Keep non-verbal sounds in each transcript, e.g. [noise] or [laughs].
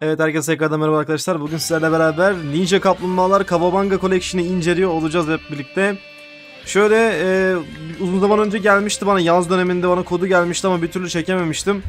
Evet herkese tekrardan merhaba arkadaşlar. Bugün sizlerle beraber Ninja Kaplumbağalar Kawabanga Collection'ı inceliyor olacağız hep birlikte. Şöyle e, uzun zaman önce gelmişti bana yaz döneminde bana kodu gelmişti ama bir türlü çekememiştim.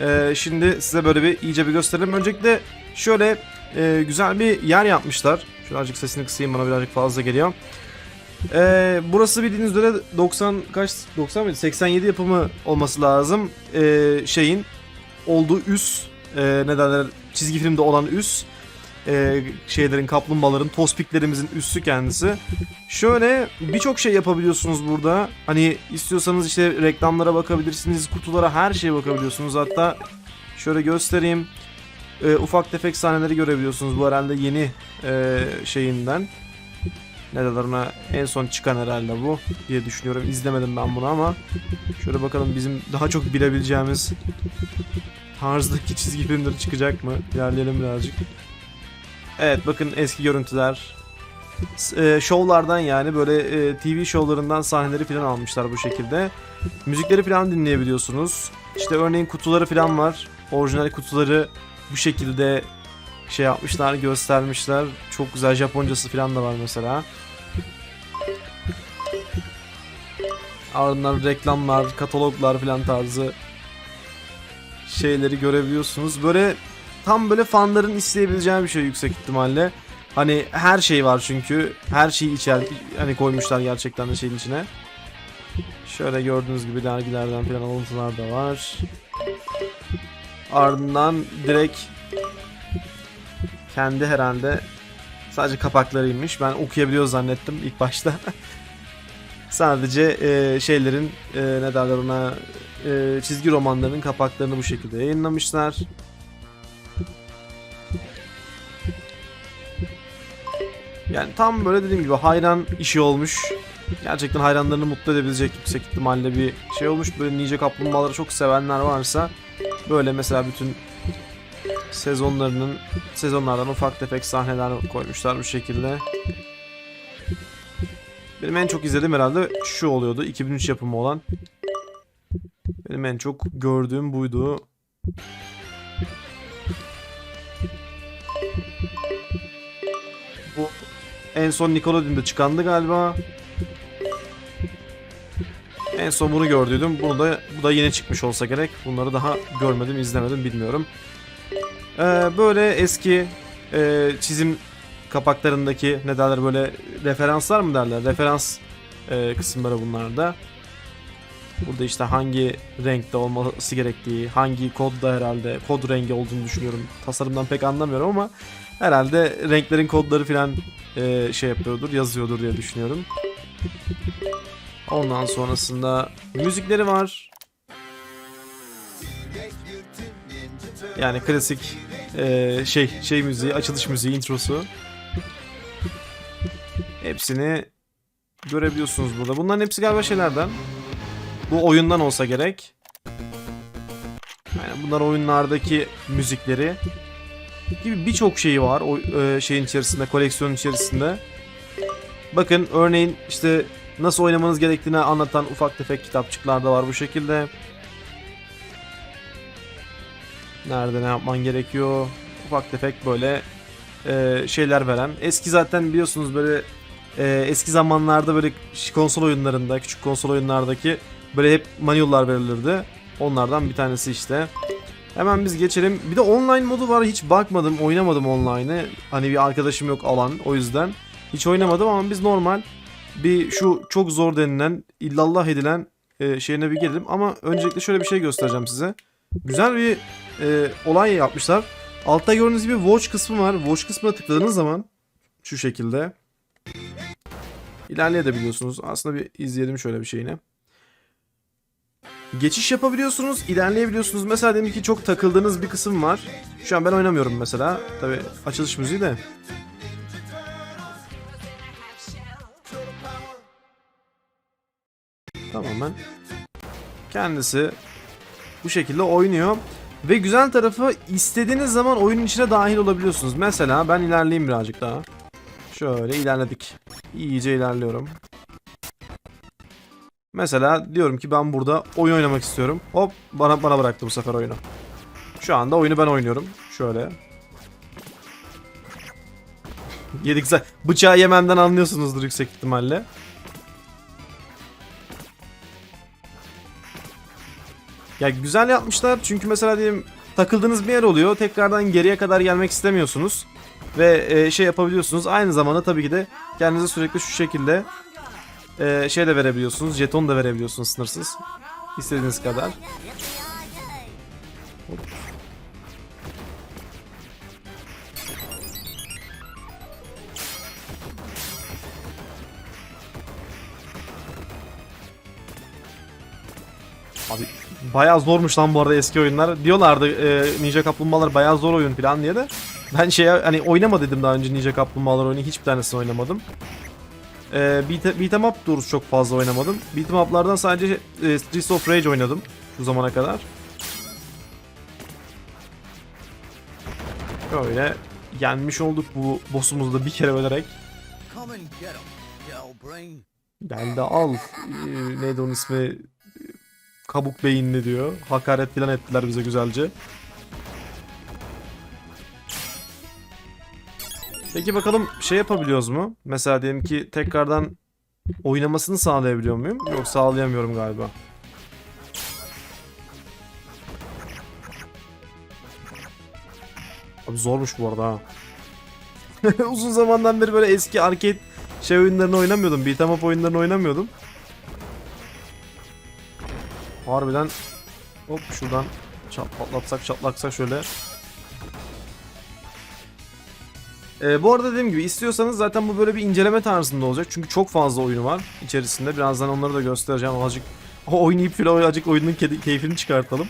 E, şimdi size böyle bir iyice bir gösterelim. Öncelikle şöyle e, güzel bir yer yapmışlar. Şöyle azıcık sesini kısayım bana birazcık fazla geliyor. E, burası bildiğiniz üzere 90 kaç 90 mıydı? 87 yapımı olması lazım. E, şeyin olduğu üs e, ne derler çizgi filmde olan üs e, şeylerin kaplumbağaların tospiklerimizin üssü kendisi. Şöyle birçok şey yapabiliyorsunuz burada. Hani istiyorsanız işte reklamlara bakabilirsiniz, kutulara her şeye bakabiliyorsunuz. Hatta şöyle göstereyim. E, ufak tefek sahneleri görebiliyorsunuz bu herhalde yeni e, şeyinden. Ne derler ona en son çıkan herhalde bu diye düşünüyorum. İzlemedim ben bunu ama şöyle bakalım bizim daha çok bilebileceğimiz tarzdaki çizgi filmleri çıkacak mı? İlerleyelim birazcık. Evet bakın eski görüntüler. E, şovlardan yani böyle e, TV şovlarından sahneleri falan almışlar bu şekilde. Müzikleri falan dinleyebiliyorsunuz. İşte örneğin kutuları falan var. Orijinal kutuları bu şekilde şey yapmışlar, göstermişler. Çok güzel Japoncası falan da var mesela. Ardından reklamlar, kataloglar falan tarzı şeyleri görebiliyorsunuz. Böyle tam böyle fanların isteyebileceği bir şey yüksek ihtimalle. Hani her şey var çünkü. Her şeyi içer hani koymuşlar gerçekten de şeyin içine. Şöyle gördüğünüz gibi dergilerden falan alıntılar da var. Ardından direkt kendi herhalde sadece kapaklarıymış. Ben okuyabiliyor zannettim ilk başta. [laughs] Sadece e, şeylerin e, ne derler ona e, çizgi romanlarının kapaklarını bu şekilde yayınlamışlar. Yani tam böyle dediğim gibi hayran işi olmuş. Gerçekten hayranlarını mutlu edebilecek yüksek ihtimalle bir şey olmuş. Böyle Ninja Kaplumbağaları çok sevenler varsa böyle mesela bütün sezonlarının sezonlardan ufak tefek sahneler koymuşlar bu şekilde. Benim en çok izlediğim herhalde şu oluyordu. 2003 yapımı olan. Benim en çok gördüğüm buydu. Bu en son Nickelodeon'da çıkandı galiba. En son bunu gördüydüm. Bunu da bu da yeni çıkmış olsa gerek. Bunları daha görmedim, izlemedim, bilmiyorum. Ee, böyle eski e, çizim kapaklarındaki ne derler böyle referanslar mı derler? Referans e, kısımları bunlarda. Burada işte hangi renkte olması gerektiği, hangi kodda herhalde kod rengi olduğunu düşünüyorum. Tasarımdan pek anlamıyorum ama herhalde renklerin kodları falan e, şey yapıyordur, yazıyordur diye düşünüyorum. Ondan sonrasında müzikleri var. Yani klasik e, şey şey müziği, açılış müziği, introsu. Hepsini görebiliyorsunuz burada. Bunların hepsi galiba şeylerden. Bu oyundan olsa gerek. Yani bunlar oyunlardaki müzikleri gibi birçok şeyi var o e, şeyin içerisinde, koleksiyonun içerisinde. Bakın örneğin işte nasıl oynamanız gerektiğini anlatan ufak tefek kitapçıklar da var bu şekilde. Nerede ne yapman gerekiyor? Ufak tefek böyle e, şeyler veren. Eski zaten biliyorsunuz böyle e, eski zamanlarda böyle konsol oyunlarında, küçük konsol oyunlardaki böyle hep manual'lar verilirdi. Onlardan bir tanesi işte. Hemen biz geçelim. Bir de online modu var. Hiç bakmadım, oynamadım online'ı. Hani bir arkadaşım yok alan o yüzden. Hiç oynamadım ama biz normal bir şu çok zor denilen, illallah edilen e, şeyine bir gelelim. Ama öncelikle şöyle bir şey göstereceğim size. Güzel bir e, olay yapmışlar. Altta gördüğünüz gibi watch kısmı var. Watch kısmına tıkladığınız zaman şu şekilde ilerleyebiliyorsunuz. Aslında bir izleyelim şöyle bir şeyini. Geçiş yapabiliyorsunuz, ilerleyebiliyorsunuz. Mesela diyelim ki çok takıldığınız bir kısım var. Şu an ben oynamıyorum mesela. Tabi açılış müziği de. Tamamen kendisi bu şekilde oynuyor. Ve güzel tarafı istediğiniz zaman oyunun içine dahil olabiliyorsunuz. Mesela ben ilerleyeyim birazcık daha. Şöyle ilerledik. İyice ilerliyorum. Mesela diyorum ki ben burada oyun oynamak istiyorum. Hop bana bana bıraktı bu sefer oyunu. Şu anda oyunu ben oynuyorum. Şöyle. Yedik bıçağı yememden anlıyorsunuzdur yüksek ihtimalle. Ya güzel yapmışlar çünkü mesela diyelim takıldığınız bir yer oluyor. Tekrardan geriye kadar gelmek istemiyorsunuz. Ve e, şey yapabiliyorsunuz. Aynı zamanda tabii ki de kendinize sürekli şu şekilde e, şey de verebiliyorsunuz. Jeton da verebiliyorsunuz sınırsız. İstediğiniz kadar. Abi bayağı zormuş lan bu arada eski oyunlar. Diyorlardı e, Ninja Kaplumbağalar bayağı zor oyun falan diye de. Ben şey hani oynama dedim daha önce Ninja Kaplumbağalar oyunu hiçbir tanesini oynamadım. E, beat, beat'em up doğrusu çok fazla oynamadım. Beat'em up'lardan sadece e, Streets of Rage oynadım şu zamana kadar. Böyle yenmiş olduk bu boss'umuzu da bir kere ölerek. 'em. Geldi al. Ee, neydi onun ismi? Kabuk beyinli diyor. Hakaret falan ettiler bize güzelce. Peki bakalım şey yapabiliyoruz mu? Mesela diyelim ki tekrardan oynamasını sağlayabiliyor muyum? Yok sağlayamıyorum galiba. Abi zormuş bu arada ha. [laughs] Uzun zamandan beri böyle eski arcade şey oyunlarını oynamıyordum. Beat'em up oyunlarını oynamıyordum. Harbiden hop şuradan çat, patlatsak çatlaksak şöyle. Ee, bu arada dediğim gibi istiyorsanız zaten bu böyle bir inceleme tarzında olacak. Çünkü çok fazla oyunu var içerisinde. Birazdan onları da göstereceğim. Azıcık [laughs] oynayıp filan azıcık oyunun keyfini çıkartalım.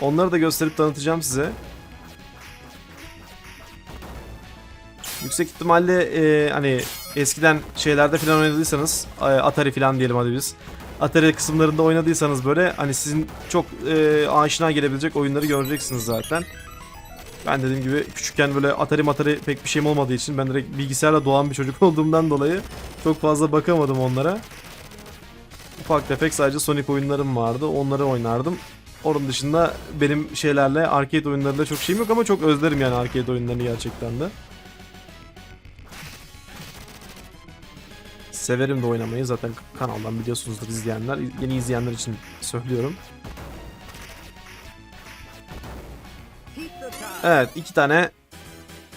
Onları da gösterip tanıtacağım size. Yüksek ihtimalle e, hani eskiden şeylerde falan oynadıysanız e, Atari falan diyelim hadi biz. Atari kısımlarında oynadıysanız böyle hani sizin çok e, aşina gelebilecek oyunları göreceksiniz zaten. Ben dediğim gibi küçükken böyle Atari Matari pek bir şeyim olmadığı için ben direkt bilgisayarla doğan bir çocuk [laughs] olduğumdan dolayı çok fazla bakamadım onlara. Ufak tefek sadece Sonic oyunlarım vardı. Onları oynardım. Onun dışında benim şeylerle arcade oyunlarında çok şeyim yok ama çok özlerim yani arcade oyunlarını gerçekten de. Severim de oynamayı zaten kanaldan biliyorsunuzdur izleyenler. Yeni izleyenler için söylüyorum. Evet iki tane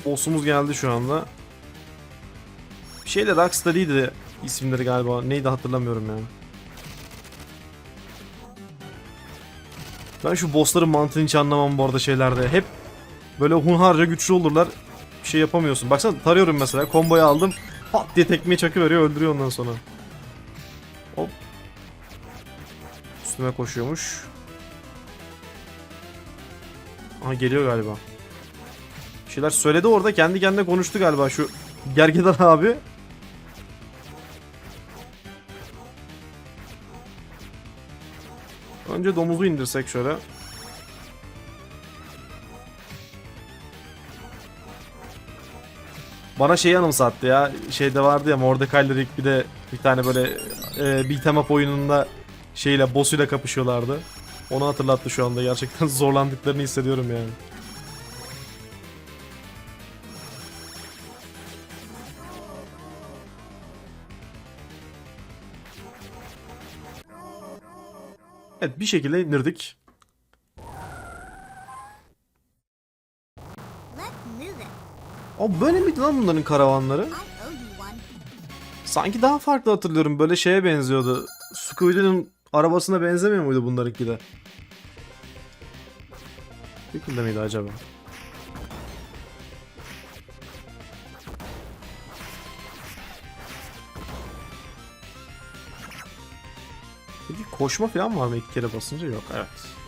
boss'umuz geldi şu anda. Bir şeyle Rocksteady'di isimleri galiba. Neydi hatırlamıyorum yani. Ben şu bossların mantığını hiç anlamam bu arada şeylerde. Hep böyle hunharca güçlü olurlar. Bir şey yapamıyorsun. Baksana tarıyorum mesela. Komboyu aldım. Pat diye tekmeyi çakıveriyor öldürüyor ondan sonra. Hop. Üstüme koşuyormuş. Aha geliyor galiba. Bir şeyler söyledi orada kendi kendine konuştu galiba şu Gergedan abi. Önce domuzu indirsek şöyle. Bana şeyi anımsattı ya. Şeyde vardı ya Mordecai Rick bir de bir tane böyle e, beat'em up oyununda şeyle boss'uyla kapışıyorlardı. Onu hatırlattı şu anda. Gerçekten [laughs] zorlandıklarını hissediyorum yani. Evet bir şekilde indirdik. O böyle miydi lan bunların karavanları? Sanki daha farklı hatırlıyorum. Böyle şeye benziyordu. Squid'in arabasına benzemiyor muydu bunlarınki de? Şekilde miydi acaba? Peki koşma falan var mı iki kere basınca? Yok evet.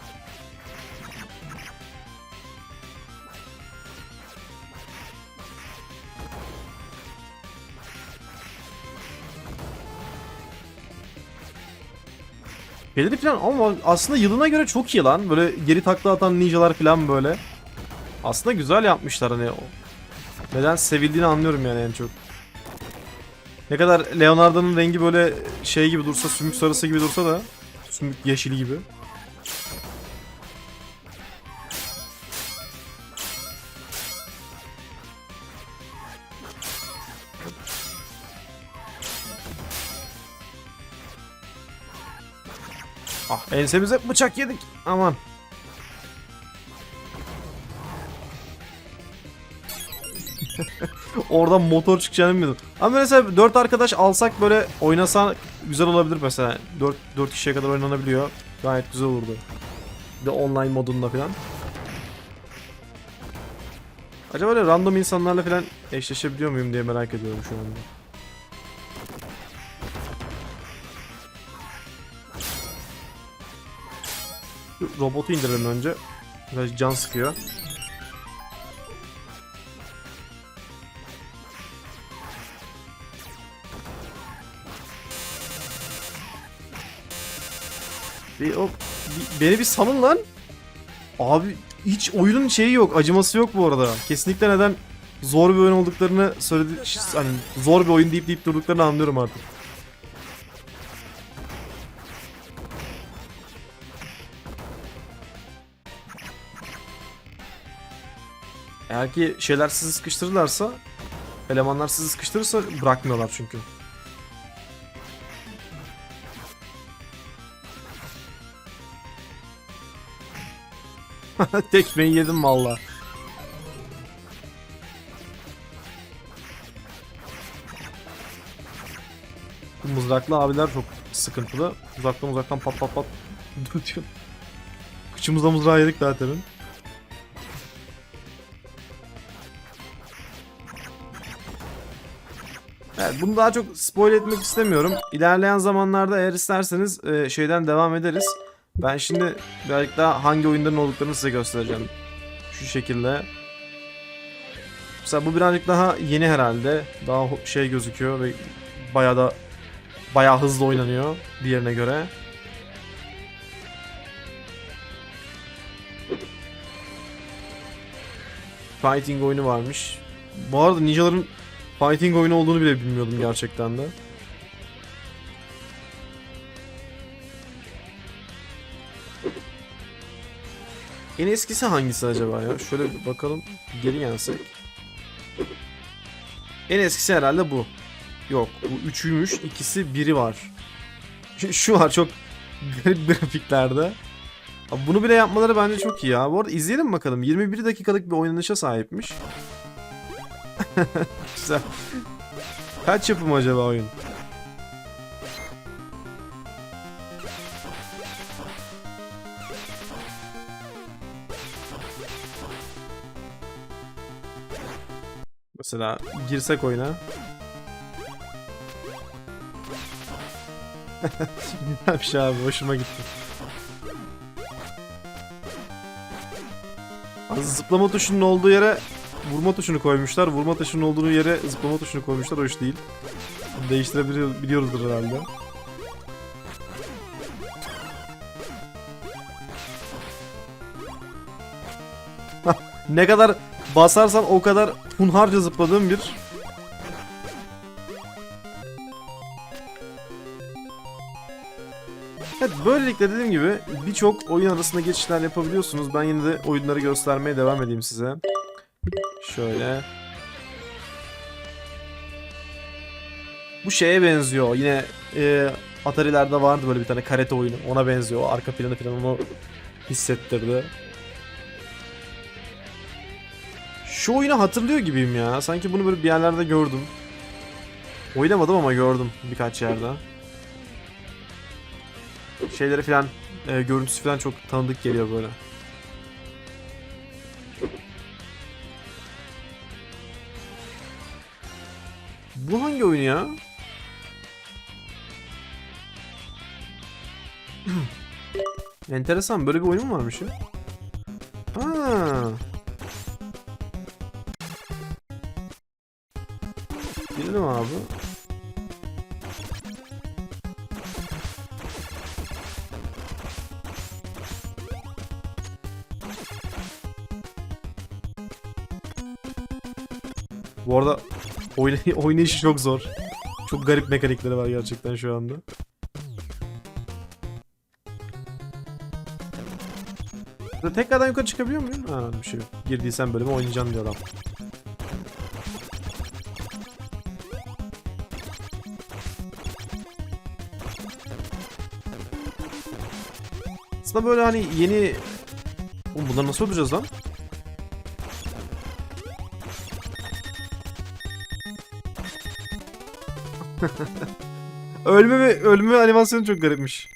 Belirli falan ama aslında yılına göre çok iyi lan. Böyle geri takla atan ninjalar falan böyle. Aslında güzel yapmışlar hani. Neden sevildiğini anlıyorum yani en çok. Ne kadar Leonardo'nun rengi böyle şey gibi dursa, sümük sarısı gibi dursa da sümük yeşili gibi. Ah ensemize bıçak yedik. Aman. [laughs] Oradan motor çıkacağını bilmiyordum. Ama mesela 4 arkadaş alsak böyle oynasan güzel olabilir mesela. 4 4 kişiye kadar oynanabiliyor. Gayet güzel olurdu. Bir de online modunda falan. Acaba böyle random insanlarla falan eşleşebiliyor muyum diye merak ediyorum şu anda. Robotu indirelim önce. Biraz can sıkıyor. Bir, o, bir- beni bir salın lan. Abi hiç oyunun şeyi yok, acıması yok bu arada. Kesinlikle neden zor bir oyun olduklarını söyledi hani zor bir oyun deyip deyip durduklarını anlıyorum artık. Eğer ki şeyler sizi sıkıştırırlarsa elemanlar sizi sıkıştırırsa bırakmıyorlar çünkü. [laughs] Tekmeyi yedim valla. Mızraklı abiler çok sıkıntılı. Uzaktan uzaktan pat pat pat. [laughs] Kıçımızda mızrağı yedik daha temin. Evet, bunu daha çok spoil etmek istemiyorum. İlerleyen zamanlarda eğer isterseniz e, şeyden devam ederiz. Ben şimdi birazcık daha hangi oyunların olduklarını size göstereceğim. Şu şekilde. Mesela bu birazcık daha yeni herhalde. Daha şey gözüküyor ve bayağı da bayağı hızlı oynanıyor diğerine göre. Fighting oyunu varmış. Bu arada ninjaların fighting oyunu olduğunu bile bilmiyordum gerçekten de. En eskisi hangisi acaba ya? Şöyle bir bakalım. Geri gelsek. En eskisi herhalde bu. Yok bu üçüymüş. ikisi biri var. Şu, var çok garip [laughs] grafiklerde. Abi bunu bile yapmaları bence çok iyi ya. Bu arada izleyelim bakalım. 21 dakikalık bir oynanışa sahipmiş. [laughs] Güzel. Kaç yapım acaba oyun? Mesela girsek oyuna. [laughs] Bir abi hoşuma gitti. Zıplama tuşunun olduğu yere vurma tuşunu koymuşlar. Vurma tuşunun olduğu yere zıplama tuşunu koymuşlar. Hoş değil. Değiştirebiliyoruzdur herhalde. ne kadar basarsan o kadar hunharca zıpladığım bir Evet böylelikle dediğim gibi birçok oyun arasında geçişler yapabiliyorsunuz. Ben yine de oyunları göstermeye devam edeyim size. Şöyle. Bu şeye benziyor. Yine e, Atari'lerde vardı böyle bir tane karate oyunu. Ona benziyor. Arka planı falan onu hissettirdi. Şu oyunu hatırlıyor gibiyim ya. Sanki bunu böyle bir yerlerde gördüm. Oynamadım ama gördüm birkaç yerde. Şeyleri falan, e, görüntüsü falan çok tanıdık geliyor böyle. Bu hangi oyun ya? [clears throat] Enteresan böyle bir oyun varmış ya? Oynay [laughs] oynayışı çok zor. Çok garip mekanikleri var gerçekten şu anda. Burada tekrardan yukarı çıkabiliyor muyum? Ha bir şey yok. Girdiysen bölüme oynayacaksın diyor adam. Aslında böyle hani yeni... Oğlum bunları nasıl öldüreceğiz lan? [laughs] ölme ve ölme animasyonu çok garipmiş.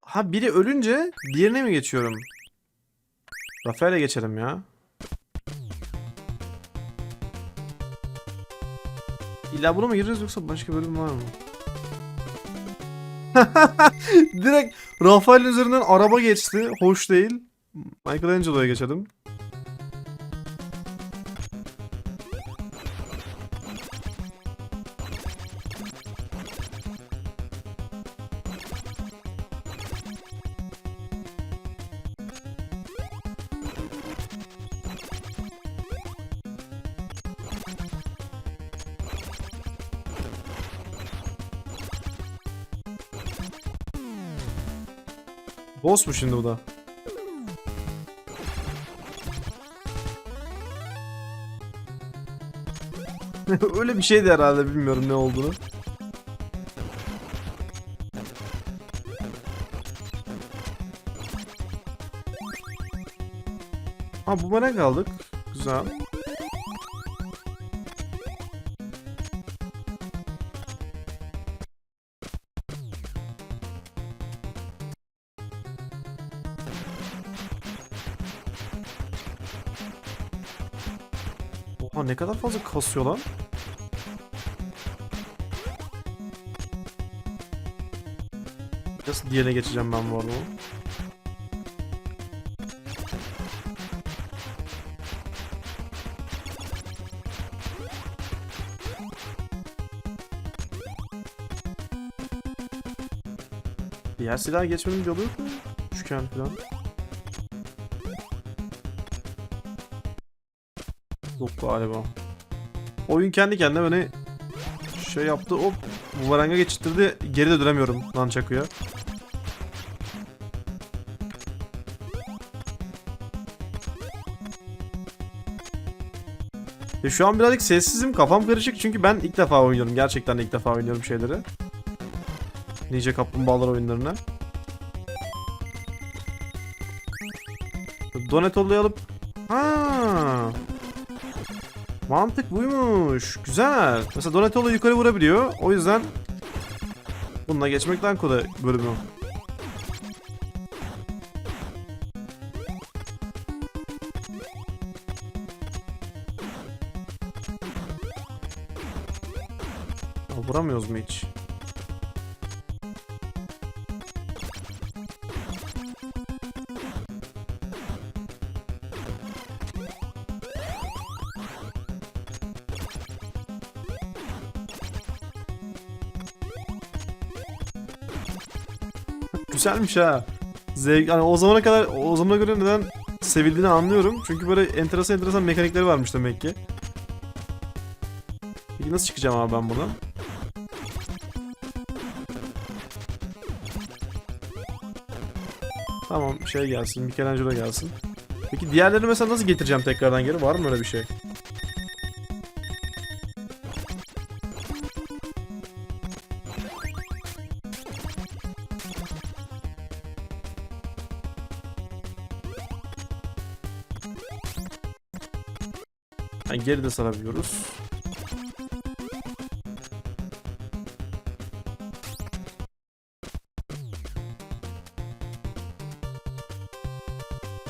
Ha biri ölünce diğerine mi geçiyorum? Rafael'e geçelim ya. İlla buna mı gireceğiz yoksa başka bölüm var mı? [laughs] Direkt Rafael'in üzerinden araba geçti. Hoş değil. Michelangelo'ya geçelim. Boss mu şimdi bu da? [laughs] Öyle bir şeydi herhalde bilmiyorum ne olduğunu. Ha bu bana kaldık. Güzel. Ne kadar fazla kasıyor lan. Nasıl diğerine geçeceğim ben bu arada? Diğer silaha geçmenin bir yolu yok mu? Üçgen falan. Yok galiba. Oyun kendi kendine beni şey yaptı hop bumeranga geçirtirdi geri de dönemiyorum lan çakıya. E şu an birazcık sessizim kafam karışık çünkü ben ilk defa oynuyorum gerçekten ilk defa oynuyorum şeyleri. Ninja Kaplumbağalar oyunlarını. Donatello'yu alıp Ha. Mantık buymuş. Güzel. Mesela Donatello yukarı vurabiliyor. O yüzden bununla geçmekten kolay bölümü. Vuramıyoruz mu hiç? Güzelmiş ha. Zevk, hani o zamana kadar o zamana göre neden sevildiğini anlıyorum. Çünkü böyle enteresan enteresan mekanikleri varmış demek ki. Peki nasıl çıkacağım abi ben buradan? Tamam şey gelsin, Michelangelo gelsin. Peki diğerlerini mesela nasıl getireceğim tekrardan geri? Var mı öyle bir şey? Yani geri de sarabiliyoruz.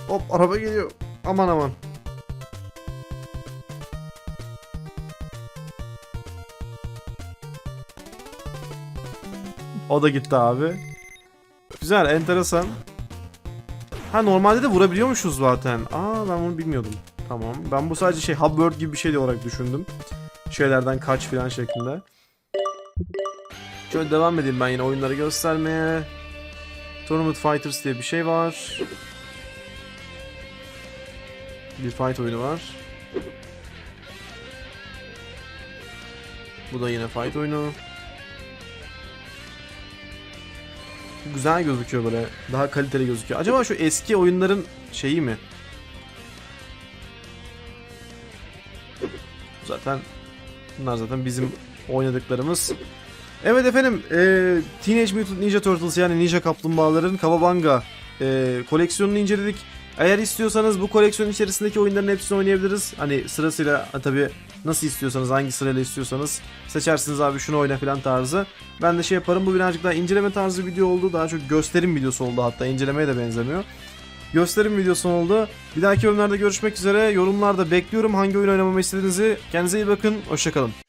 Hop araba geliyor. Aman aman. O da gitti abi. Güzel, enteresan. Ha normalde de vurabiliyormuşuz zaten. Aa ben bunu bilmiyordum. Tamam. Ben bu sadece şey Hubbard gibi bir şey olarak düşündüm. Şeylerden kaç filan şeklinde. Şöyle devam edeyim ben yine oyunları göstermeye. Tournament Fighters diye bir şey var. Bir fight oyunu var. Bu da yine fight oyunu. Güzel gözüküyor böyle. Daha kaliteli gözüküyor. Acaba şu eski oyunların şeyi mi? Zaten bunlar zaten bizim oynadıklarımız. Evet efendim, e, Teenage Mutant Ninja Turtles yani Ninja Kaplumbağaların Kawabanga e, koleksiyonunu inceledik. Eğer istiyorsanız bu koleksiyon içerisindeki oyunların hepsini oynayabiliriz. Hani sırasıyla tabi nasıl istiyorsanız, hangi sırayla istiyorsanız seçersiniz abi şunu oyna falan tarzı. Ben de şey yaparım bu birazcık daha inceleme tarzı video oldu. Daha çok gösterim videosu oldu hatta incelemeye de benzemiyor. Gösterim videosu oldu. Bir dahaki bölümlerde görüşmek üzere. Yorumlarda bekliyorum hangi oyun oynamamı istediğinizi. Kendinize iyi bakın. Hoşçakalın.